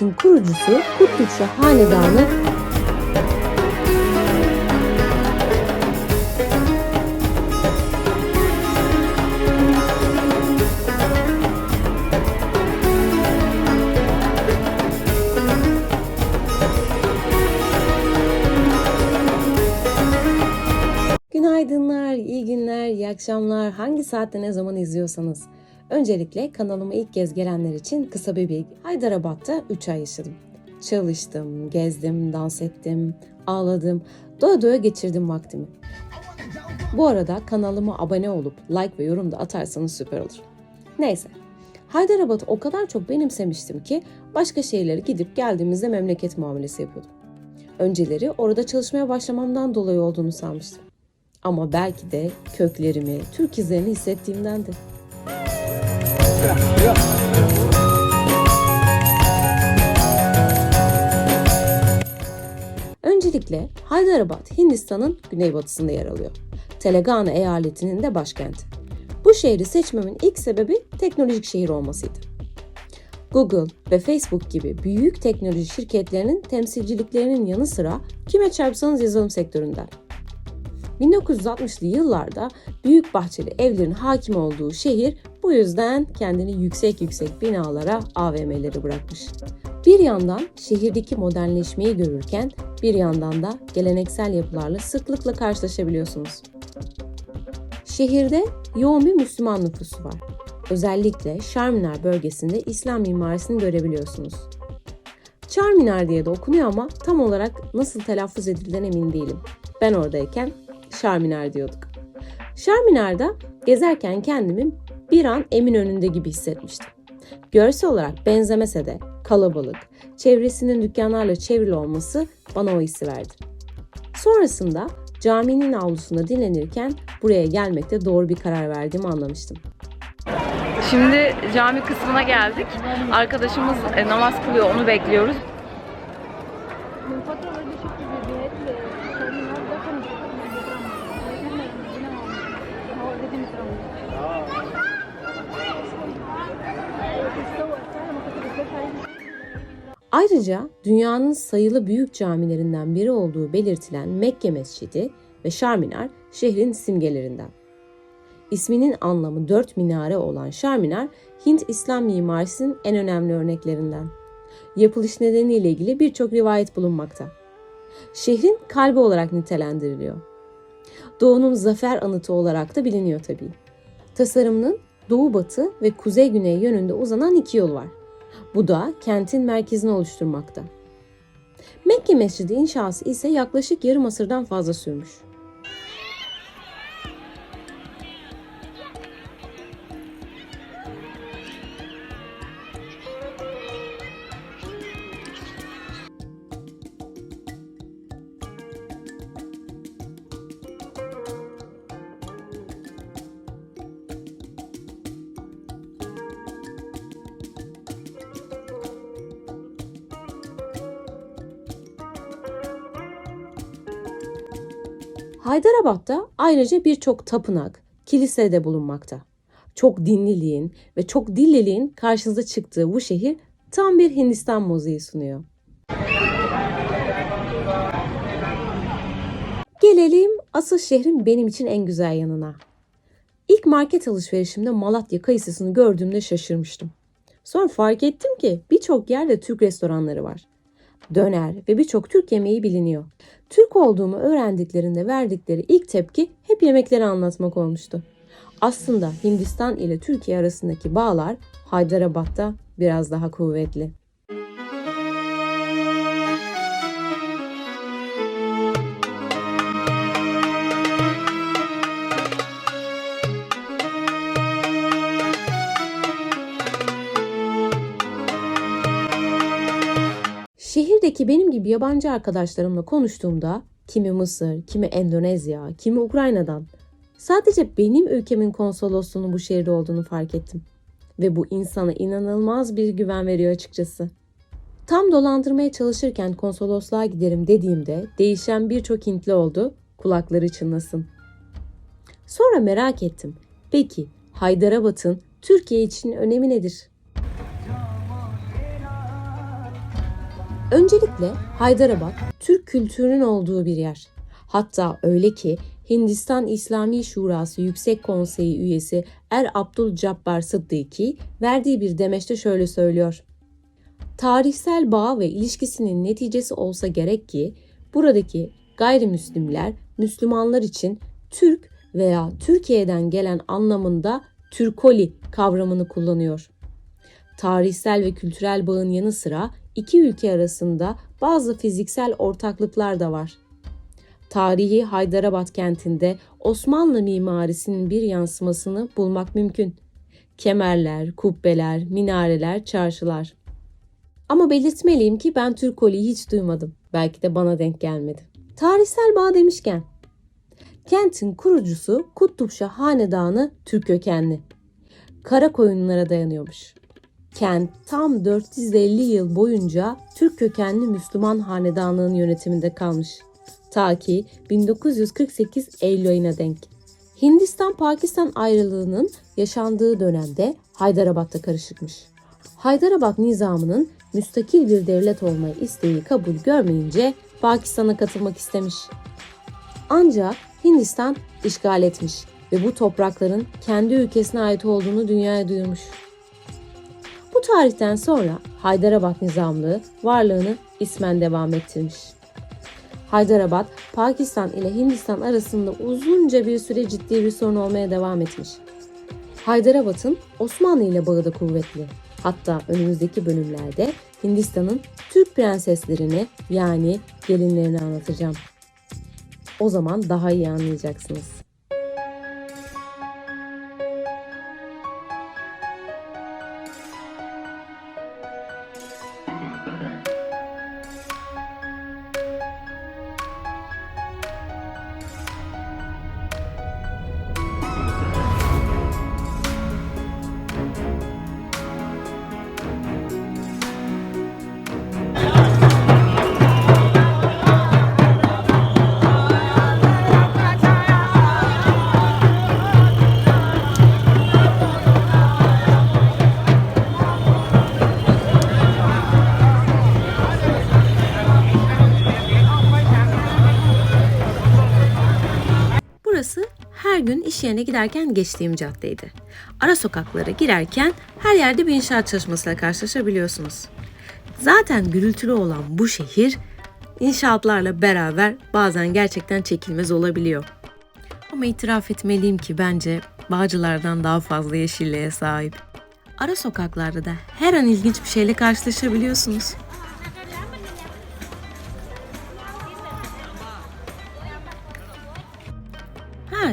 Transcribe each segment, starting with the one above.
Kentin kurucusu Kutlukçu Hanedanı Günaydınlar, iyi günler, iyi akşamlar. Hangi saatte ne zaman izliyorsanız. Öncelikle kanalıma ilk kez gelenler için kısa bir bilgi. Hyderabad'da 3 ay yaşadım. Çalıştım, gezdim, dans ettim, ağladım. Doya doya geçirdim vaktimi. Bu arada kanalıma abone olup like ve yorum da atarsanız süper olur. Neyse. Hyderabad'ı o kadar çok benimsemiştim ki başka şehirlere gidip geldiğimizde memleket muamelesi yapıyordum. Önceleri orada çalışmaya başlamamdan dolayı olduğunu sanmıştım. Ama belki de köklerimi, Türk izlerini hissettiğimdendir. Öncelikle Hyderabad, Hindistan'ın güneybatısında yer alıyor. Telangana eyaletinin de başkenti. Bu şehri seçmemin ilk sebebi teknolojik şehir olmasıydı. Google ve Facebook gibi büyük teknoloji şirketlerinin temsilciliklerinin yanı sıra kime çarpsanız yazılım sektöründen. 1960'lı yıllarda büyük bahçeli evlerin hakim olduğu şehir bu yüzden kendini yüksek yüksek binalara, AVM'leri bırakmış. Bir yandan şehirdeki modernleşmeyi görürken bir yandan da geleneksel yapılarla sıklıkla karşılaşabiliyorsunuz. Şehirde yoğun bir Müslüman nüfusu var. Özellikle Şarminar bölgesinde İslam mimarisini görebiliyorsunuz. Charminar diye de okunuyor ama tam olarak nasıl telaffuz edildiğinden emin değilim. Ben oradayken Şarminar diyorduk. Şarminar'da gezerken kendimi bir an Eminönü'nde gibi hissetmiştim. Görsel olarak benzemese de kalabalık, çevresinin dükkanlarla çevrili olması bana o hissi verdi. Sonrasında caminin avlusunda dinlenirken buraya gelmekte doğru bir karar verdiğimi anlamıştım. Şimdi cami kısmına geldik. Arkadaşımız e, namaz kılıyor, onu bekliyoruz. Ayrıca dünyanın sayılı büyük camilerinden biri olduğu belirtilen Mekke Mescidi ve Şarminar şehrin simgelerinden. İsminin anlamı dört minare olan Şarminar, Hint İslam mimarisinin en önemli örneklerinden. Yapılış nedeniyle ilgili birçok rivayet bulunmakta. Şehrin kalbi olarak nitelendiriliyor. Doğu'nun zafer anıtı olarak da biliniyor tabii. Tasarımının doğu batı ve kuzey güney yönünde uzanan iki yol var. Bu da kentin merkezini oluşturmakta. Mekke Mescidi inşası ise yaklaşık yarım asırdan fazla sürmüş. Hyderabad'da ayrıca birçok tapınak, kilise de bulunmakta. Çok dinliliğin ve çok dilliliğin karşınıza çıktığı bu şehir tam bir Hindistan mozaiği sunuyor. Gelelim asıl şehrin benim için en güzel yanına. İlk market alışverişimde Malatya kayısısını gördüğümde şaşırmıştım. Sonra fark ettim ki birçok yerde Türk restoranları var. Döner ve birçok Türk yemeği biliniyor. Türk olduğumu öğrendiklerinde verdikleri ilk tepki hep yemekleri anlatmak olmuştu. Aslında Hindistan ile Türkiye arasındaki bağlar Hyderabad'da biraz daha kuvvetli. Şehirdeki benim gibi yabancı arkadaşlarımla konuştuğumda kimi Mısır, kimi Endonezya, kimi Ukrayna'dan sadece benim ülkemin konsolosluğunun bu şehirde olduğunu fark ettim. Ve bu insana inanılmaz bir güven veriyor açıkçası. Tam dolandırmaya çalışırken konsolosluğa giderim dediğimde değişen birçok Hintli oldu, kulakları çınlasın. Sonra merak ettim. Peki Hyderabad'ın Türkiye için önemi nedir? Öncelikle Haydarabad Türk kültürünün olduğu bir yer. Hatta öyle ki Hindistan İslami Şurası Yüksek Konseyi üyesi Er Abdul Cabbar Sıddıki verdiği bir demeçte şöyle söylüyor. Tarihsel bağ ve ilişkisinin neticesi olsa gerek ki buradaki gayrimüslimler Müslümanlar için Türk veya Türkiye'den gelen anlamında Türkoli kavramını kullanıyor. Tarihsel ve kültürel bağın yanı sıra iki ülke arasında bazı fiziksel ortaklıklar da var. Tarihi Haydarabad kentinde Osmanlı mimarisinin bir yansımasını bulmak mümkün. Kemerler, kubbeler, minareler, çarşılar. Ama belirtmeliyim ki ben Türkoli'yi hiç duymadım. Belki de bana denk gelmedi. Tarihsel bağ demişken, kentin kurucusu Kutlupşah Hanedanı Türk kökenli. Kara koyunlara dayanıyormuş. Kent tam 450 yıl boyunca Türk kökenli Müslüman hanedanlığın yönetiminde kalmış. Ta ki 1948 Eylül ayına denk. Hindistan-Pakistan ayrılığının yaşandığı dönemde Haydarabad'da karışıkmış. Haydarabad nizamının müstakil bir devlet olmayı isteği kabul görmeyince Pakistan'a katılmak istemiş. Ancak Hindistan işgal etmiş ve bu toprakların kendi ülkesine ait olduğunu dünyaya duyurmuş. Bu tarihten sonra Haydarabad nizamlığı varlığını ismen devam ettirmiş. Haydarabad, Pakistan ile Hindistan arasında uzunca bir süre ciddi bir sorun olmaya devam etmiş. Haydarabad'ın Osmanlı ile bağı da kuvvetli. Hatta önümüzdeki bölümlerde Hindistan'ın Türk prenseslerini yani gelinlerini anlatacağım. O zaman daha iyi anlayacaksınız. Gün iş yerine giderken geçtiğim caddeydi. Ara sokaklara girerken her yerde bir inşaat çalışmasıyla karşılaşabiliyorsunuz. Zaten gürültülü olan bu şehir inşaatlarla beraber bazen gerçekten çekilmez olabiliyor. Ama itiraf etmeliyim ki bence Bağcılar'dan daha fazla yeşilliğe sahip. Ara sokaklarda da her an ilginç bir şeyle karşılaşabiliyorsunuz.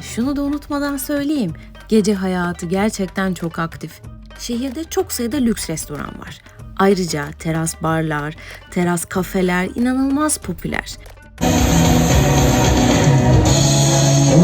Şunu da unutmadan söyleyeyim. Gece hayatı gerçekten çok aktif. Şehirde çok sayıda lüks restoran var. Ayrıca teras barlar, teras kafeler inanılmaz popüler.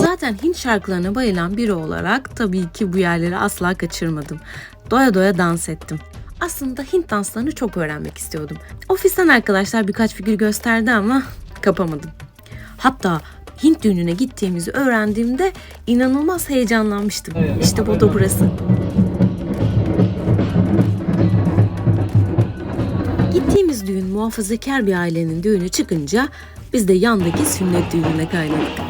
Zaten Hint şarkılarına bayılan biri olarak tabii ki bu yerleri asla kaçırmadım. Doya doya dans ettim. Aslında Hint danslarını çok öğrenmek istiyordum. Ofisten arkadaşlar birkaç figür gösterdi ama kapamadım. Hatta Hint düğününe gittiğimizi öğrendiğimde inanılmaz heyecanlanmıştım. İşte bu da burası. Gittiğimiz düğün muhafazakar bir ailenin düğünü çıkınca biz de yandaki sünnet düğününe kaynadık.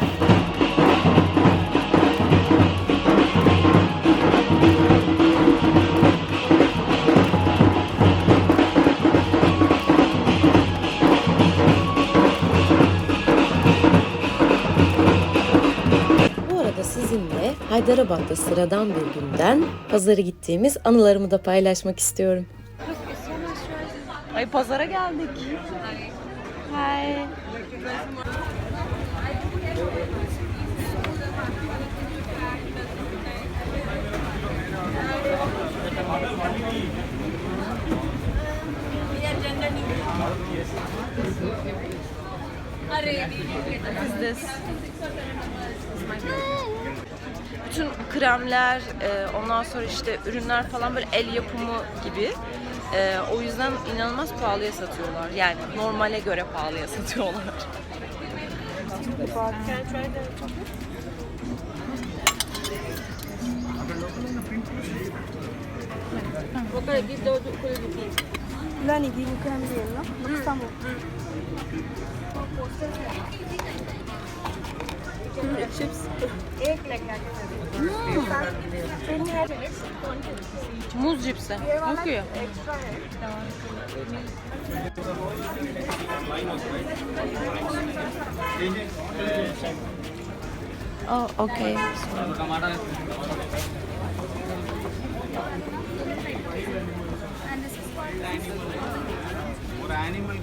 Haydarabad'da sıradan bir günden pazara gittiğimiz anılarımı da paylaşmak istiyorum. Ay pazara geldik. Hi. Is this? Bütün kremler, e, ondan sonra işte ürünler falan böyle el yapımı gibi. E, o yüzden inanılmaz pahalıya satıyorlar. Yani normale göre pahalıya satıyorlar. Okay, give 20 rupees. Lani mungkin ambil no? Nuksamu. Chips. Muz cipsi. Ya. Oh, okay. ஒரு அனிமல்